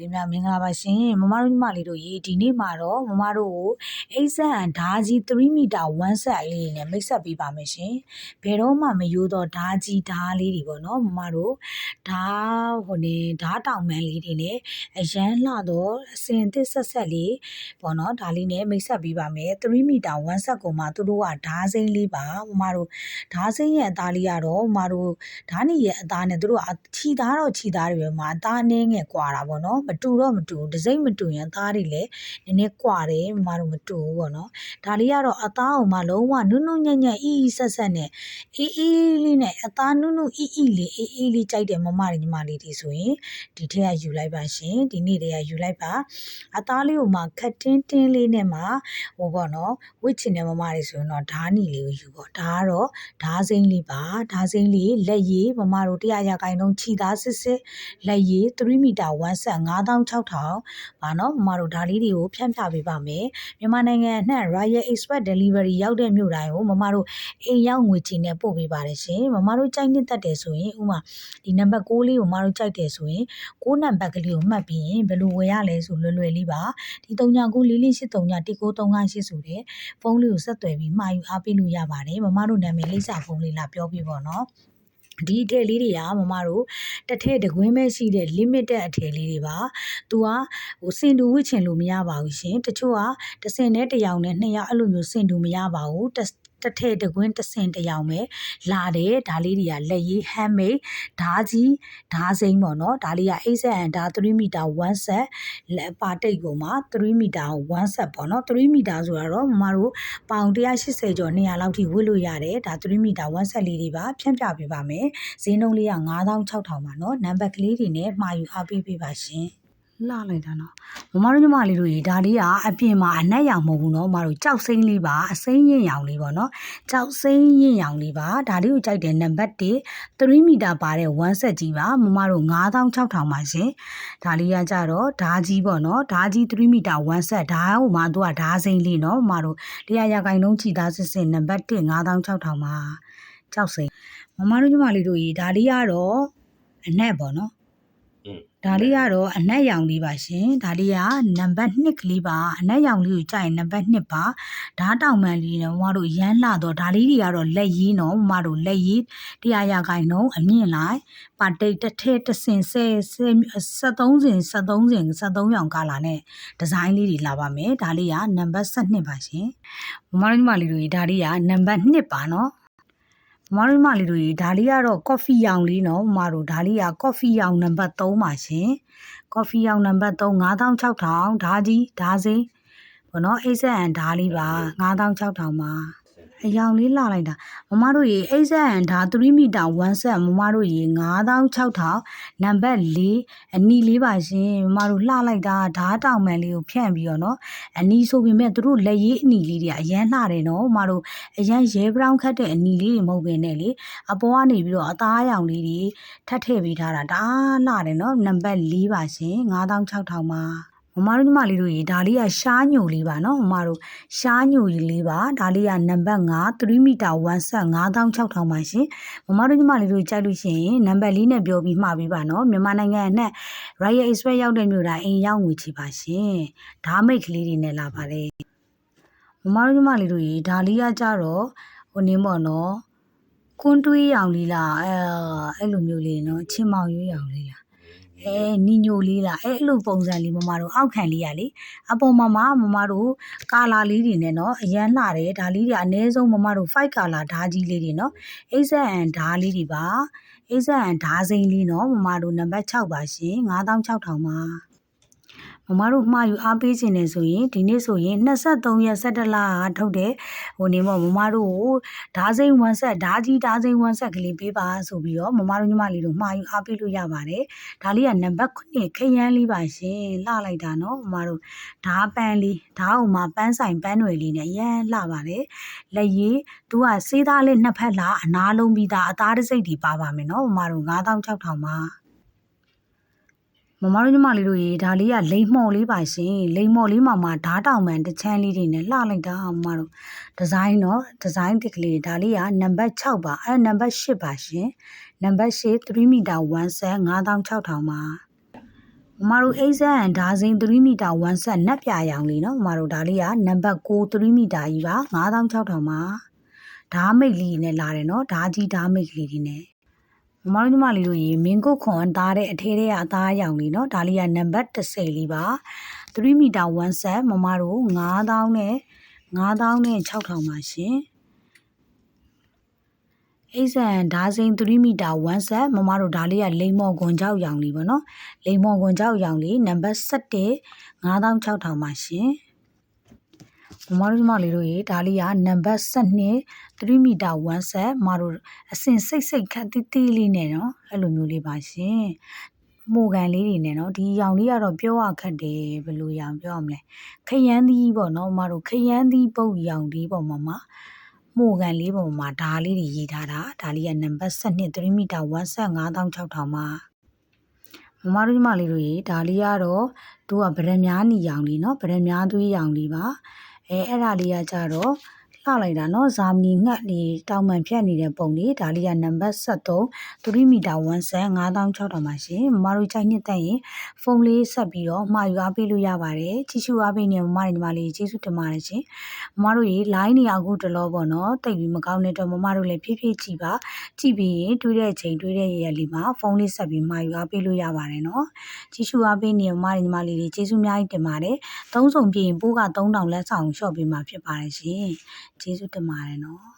လေးများမင်္ဂလာပါရှင်မမတို့ညီမလေးတို့ရေဒီနေ့မှာတော့မမတို့ကိုအိတ်ဆက်အန်ဓာကြီး3မီတာ1ဆက်လေးနဲ့မိတ်ဆက်ပေးပါမယ်ရှင်ဘယ်တော့မှမယိုးတော့ဓာကြီးဓာလေးတွေပေါ့နော်မမတို့ဓာဟိုနေဓာတောင်မန်းလေးတွေနဲ့အရန်လှတော့အစင်သစ်ဆက်ဆက်လေးပေါ့နော်ဒါလေးနဲ့မိတ်ဆက်ပေးပါမယ်3မီတာ1ဆက်ကိုမှသူတို့ကဓာစိမ့်လေးပါမမတို့ဓာစိမ့်ရဲ့အသားလေးကတော့မမတို့ဓာနေရဲ့အသားနဲ့သူတို့ကခြီသားတော့ခြီသားတွေပဲမှာအသားနည်းငယ်ကွာတာပေါ့နော်မတူတော့မတူဘူးတစိမ့်မတူရင်အသားတွေလည်းနည်းနည်းကွာတယ်မမတို့မတူဘူးပေါ့နော်ဒါလေးကတော့အသားအောင်မလုံးဝနုနုညံ့ညံ့အီးအီးဆက်ဆက်နဲ့အေးအေးလေးနဲ့အသားနုနုအီးအီးလေးအေးအေးလေးကြိုက်တယ်မမတွေညီမလေးတွေဆိုရင်ဒီထက်ကယူလိုက်ပါရှင်ဒီနေ့တည်းကယူလိုက်ပါအသားလေးကိုမှခက်တင်းတင်းလေးနဲ့မှဟိုပေါ့နော်ဝစ်ချင်တဲ့မမတွေဆိုရင်တော့ဓာနီလေးကိုယူပေါ့ဒါကတော့ဓာစိမ့်လေးပါဓာစိမ့်လေးလက်ရည်မမတို့တရားရခိုင်လုံးခြိသားစစ်စစ်လက်ရည်3မီတာ1.5 56,000ပါနော်မမတို့ဒါလေးတွေကိုဖြန့်ပြပေးပါမယ်မြန်မာနိုင်ငံအနှံ့ Royal Express Delivery ရောက်တဲ့မြို့တိုင်းကိုမမတို့အိမ်ရောက်ငွေချီနဲ့ပို့ပေးပါတယ်ရှင်မမတို့ကြိုက်နှစ်သက်တယ်ဆိုရင်ဥမာဒီနံပါတ်6လေးကိုမမတို့ကြိုက်တယ်ဆိုရင်6နံပါတ်ကလေးကိုမှတ်ပြီးရင်ဘယ်လိုဝယ်ရလဲဆိုလွယ်လွယ်လေးပါဒီ39948391938ဆိုတဲ့ဖုန်းလေးကိုဆက်သွယ်ပြီးမှာယူအားပေးလို့ရပါတယ်မမတို့နာမည်လိပ်စာဖုန်းလေးလာပြောပြပေါ့နော် ဒီအထည်လေးတွေကမမတို့တစ်ထည့်တကွင်းပဲရှိတဲ့ limited အထည်လေးတွေပါ။ तू ကဟိုစင်တူဝစ်ချင်လို့မရပါဘူးရှင်။တချို့ကတစ်စင်နဲ့တစ်ယောက်နဲ့နှစ်ယောက်အဲ့လိုမျိုးစင်တူမရပါဘူး။ တစ်ထည့်တကွင်းတစ်စင်တစ်ယောက်ပဲလာတယ်ဒါလေးတွေကလက်ရေး handmade ဓာကြီးဓာစိမ့်ပေါ့နော်ဒါလေးက8ဆက်ဓာ3မီတာ1ဆက်လက်ပါတိတ်ကိုမှ3မီတာ1ဆက်ပေါ့နော်3မီတာဆိုတာတော့မမတို့ပေါင်180ကျော်200လောက်ထိဝတ်လို့ရတယ်ဒါ3မီတာ1ဆက်လေးတွေပါဖြန့်ပြပေးပါမယ်ဈေးနှုန်းလေးက9600ပါနော်နံပါတ်ကလေးတွေနဲ့မှာယူအားပေးပေးပါရှင် လှလိုက်တာနော်မမတို့ညီမလေးတို့ရေဒါလေးကအပြင်မှာအနက်ရောင်မဟုတ်ဘူးနော်မမတို့ကြောက်စိမ့်လေးပါအစိမ့်ရင်ရောင်လေးပေါ့နော်ကြောက်စိမ့်ရင်ရောင်လေးပါဒါလေးကိုကြိုက်တယ်နံပါတ်1 3မီတာပါတဲ့1ဆက်ကြီးပါမမတို့9600ပါရှင်ဒါလေးကကြတော့ဓာကြီးပေါ့နော်ဓာကြီး3မီတာ1ဆက်ဓာဟိုမှာသူကဓာစိမ့်လေးနော်မမတို့တရားရဂိုင်လုံးချီသားစစ်စစ်နံပါတ်1 9600ပါကြောက်စိမ့်မမတို့ညီမလေးတို့ရေဒါလေးကတော့အနက်ပေါ့နော် ဒါလေးကတော့အနက်ရောင်လေးပါရှင်ဒါလေးကနံပါတ်2ကလေးပါအနက်ရောင်လေးကိုကြိုက်ရင်နံပါတ်2ပါဓာတောင်မှန်လေးနော်မမတို့ရမ်းလှတော့ဒါလေးတွေကတော့လက်ရည်နော်မမတို့လက်ရည်တရားရခိုင်နှုန်းအမြင့်လိုက်ပါတိတ်တစ်ထည့်တစ်စင်ဆဲ73စင်73စင်73ရောင်ကာလာနဲ့ဒီဇိုင်းလေးတွေလာပါမယ်ဒါလေးကနံပါတ်12ပါရှင်မမတို့ညီမလေးတို့ဒါလေးကနံပါတ်2ပါနော် မမတို့မလေးတို့ဒါလေးကတော့ coffee ရောင်လေးနော်မမတို့ဒါလေးက coffee ရောင်နံပါတ်3ပါရှင် coffee ရောင်နံပါတ်3 9600ဓာကြီးဓာစိဘောနော် ASN ဓာလေးပါ9600ပါ အယောင်လေးလာလိုက်တာမမတို့ရေ ASN ဓာ3မီတာ1ဆက်မမတို့ရေ9600နံပါတ်4အနီလေးပါရှင်မမတို့လှလိုက်တာဓာတောင်မှန်လေးကိုဖြန့်ပြီးတော့နော်အနီဆိုပေမဲ့တို့လက်ရေးအနီလေးတွေအရန်လှတယ်နော်မမတို့အရန်ရဲဘရောင်းခတ်တဲ့အနီလေးတွေမဟုတ်ဘဲနဲ့လေအပေါ်ကနေပြီးတော့အသားရောင်လေးတွေထပ်ထည့်ပေးထားတာဒါလှတယ်နော်နံပါတ်4ပါရှင်9600ပါ မမတို့ညီမလေးတို့ရေဒါလေးကရှားညိုလေးပါနော်မမတို့ရှားညိုကြီးလေးပါဒါလေးကနံပါတ်5 3မီတာ1ဆက်9600ပါရှင်မမတို့ညီမလေးတို့ကြိုက်လို့ရှိရင်နံပါတ်လေးနဲ့ပြောပြီးမှာပေးပါနော်မြန်မာနိုင်ငံအနှံ့ Royal Express ရောက်တဲ့မြို့တိုင်းအိမ်ရောက်ငွေချပါရှင်ဓာမိတ်ကလေးတွေနဲ့လာပါတယ်မမတို့ညီမလေးတို့ရေဒါလေးကကြတော့ဟိုနင်းပေါ့နော်ကွန်းတွေးရောင်လေးလားအဲအဲ့လိုမျိုးလေးနော်ချင်းမောင်ရွေးရောင်လေးလား အဲနီညိုလေးလားအဲအဲ့လိုပုံစံလေးမမတို့အောက်ခံလေးရလေအပေါ်မှာမမမတို့ကာလာလေးတွေနဲ့နော်အရန်လှတယ်ဒါလေးတွေအနည်းဆုံးမမတို့5ကာလာဓာကြီးလေးတွေနော် XN ဓာလေးတွေပါ XN ဓာစိမ့်လေးနော်မမတို့နံပါတ်6ပါရှင်9600ပါ မမတို့မှားယူအားပေးခြင်းနေဆိုရင်ဒီနေ့ဆိုရင်23ရက်17လထုတ်တဲ့ဟိုနေမောမမတို့ကိုဓာစိမ့်1ဆက်ဓာကြီးဓာစိမ့်1ဆက်ကလေးပေးပါဆိုပြီးတော့မမတို့ညီမလေးတို့မှားယူအားပေးလို့ရပါတယ်ဒါလေးကနံပါတ်9ခရမ်းလေးပါရှင်လှလိုက်တာနော်မမတို့ဓာပန်းလေးဓာအောင်မှာပန်းဆိုင်ပန်းတွေလေးနဲ့ရမ်းလှပါတယ်လက်ရည်သူကစေးသားလေးနှစ်ဖက်လာအနာလုံးပြီးသားအသားတစိမ့်ဒီပါပါမယ်နော်မမတို့9600ပါ မမတို့ညီမလေးတို့ရေဒါလေးကလိမ်မော်လေးပါရှင်လိမ်မော်လေးမှာမှာဓားတောင်မှန်တစ်ချမ်းလေးတွေနဲ့လှလိုက်တာမမတို့ဒီဇိုင်းတော့ဒီဇိုင်းတစ်ကလေးဒါလေးကနံပါတ်6ပါအဲနံပါတ်8ပါရှင်နံပါတ်8 3မီတာ1ဆက်9600ပါမမမတို့အိဇန်ဒါဇင်3မီတာ1ဆက်နက်ပြရောင်လေးနော်မမတို့ဒါလေးကနံပါတ်6 3မီတာကြီးပါ9600ပါဓာမိတ်လေးနဲ့လာတယ်နော်ဓာကြီးဓာမိတ်လေးတွေနဲ့ မမတို့ညီမလေးတို့ရေမင်းကုတ်ခွန်သားတဲ့အထဲထဲကအသားရောင်လေးနော်ဒါလေးကနံပါတ်30လေးပါ3မီတာ1ဆက်မမတို့9000နဲ့9000နဲ့6000ပါရှင်အိဆန်ဓာစိန်3မီတာ1ဆက်မမတို့ဒါလေးကလိမ္မော်ခွန်ကြောက်ရောင်လေးပေါ့နော်လိမ္မော်ခွန်ကြောက်ရောင်လေးနံပါတ်7 9600ပါရှင် မမတို့ညီမလေးတို့ရေဒါလေးကနံပါတ်7 3မီတာ1ဆက်မတို့အစင်စိတ်စိတ်ခက်တိတိလေးနဲ့နော်အဲ့လိုမျိုးလေးပါရှင်မိုကန်လေးတွေနဲ့နော်ဒီရောင်လေးကတော့ပြောရခက်တယ်ဘယ်လိုရောင်ပြောရမလဲခရမ်းသီးပေါ့နော်မတို့ခရမ်းသီးပုတ်ရောင်လေးပေါ့မမမိုကန်လေးပုံမှာဒါလေးတွေရေးထားတာဒါလေးကနံပါတ်7 3မီတာ1ဆက်9600မှာမမတို့ညီမလေးတို့ရေဒါလေးကတော့သူကဗရမားနီရောင်လေးနော်ဗရမားသွေးရောင်လေးပါ အဲအဲ့ဒါလေးကကြတော့ လိုက်တာနော်ဇာမီငှက်လေးတောင်ပန်ဖြတ်နေတဲ့ပုံလေးဒါလေးကနံပါတ်73 3မီတာ10 9600ပါရှင်မမတို့ကြိုက်နှစ်သက်ရင်ဖုန်းလေးဆက်ပြီးတော့မှာယူအားပေးလို့ရပါတယ်ချီချူအားပေးနေမမတွေညီမလေးကျေးဇူးတင်ပါတယ်ရှင်မမတို့ရေ line နေရာအခုတလောပေါ့နော်တိတ်ပြီးမကောင်းတဲ့တော့မမတို့လည်းဖြည်းဖြည်းကြည့်ပါကြည့်ပြီးရင်တွေးတဲ့အချိန်တွေးတဲ့ရက်လေးမှာဖုန်းလေးဆက်ပြီးမှာယူအားပေးလို့ရပါတယ်နော်ချီချူအားပေးနေမမတွေညီမလေးတွေကျေးဇူးအများကြီးတင်ပါတယ်သုံးဆောင်ပြင်ပိုးက3000လက်ဆောင်ရှော့ပေးမှာဖြစ်ပါတယ်ရှင်ကျေးဇူးတင်ပါတယ်နော်